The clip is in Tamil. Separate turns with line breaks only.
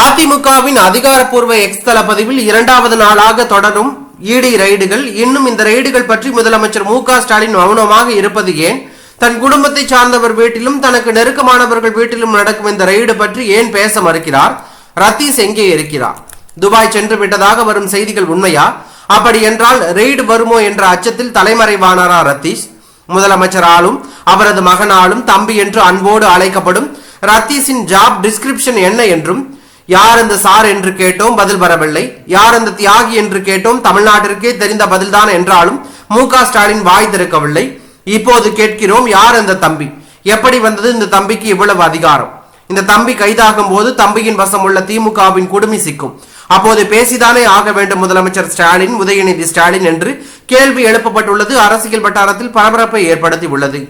அதிமுகவின் அதிகாரப்பூர்வ எக்ஸ் தள பதிவில் இரண்டாவது நாளாக தொடரும் இடி ரைடுகள் இன்னும் இந்த ரைடுகள் பற்றி முதலமைச்சர் மு ஸ்டாலின் மௌனமாக இருப்பது ஏன்? தன் குடும்பத்தை சார்ந்தவர் வீட்டிலும் தனக்கு நெருக்கமானவர்கள் வீட்டிலும் நடக்கும் இந்த ரைடு பற்றி ஏன் பேச மறுக்கிறார்? ரத்தீஸ் எங்கே இருக்கிறார்? துபாய் சென்று விட்டதாக வரும் செய்திகள் உண்மையா? அப்படி என்றால் ரெய்டு வருமோ என்ற அச்சத்தில் தலைமறைவானாரா ரத்தீஷ்? முதலமைச்சராலும் அவரது மகனாலும் தம்பி என்று அன்போடு அழைக்கப்படும் ரத்தீஸின் ஜாப் டிஸ்கிரிப்ஷன் என்ன என்றும் யார் அந்த சார் என்று கேட்டோம் பதில் வரவில்லை. யார் அந்த தியாகி என்று கேட்டோம் தமிழ்நாட்டிற்கே தெரிந்த பதில்தான் என்றாலும் மு ஸ்டாலின் வாய் திறக்கவில்லை. இப்போது கேட்கிறோம் யார் அந்த தம்பி? எப்படி வந்தது இந்த தம்பிக்கு இவ்வளவு அதிகாரம்? இந்த தம்பி கைதாகும் போது தம்பியின் வசம் உள்ள திமுகவின் குடுமி சிக்கும். அப்போது பேசிதானே ஆக வேண்டும் முதலமைச்சர் ஸ்டாலின் உதயநிதி ஸ்டாலின் என்று கேள்வி எழுப்பப்பட்டுள்ளது. அரசியல் வட்டாரத்தில் பரபரப்பை ஏற்படுத்தி உள்ளது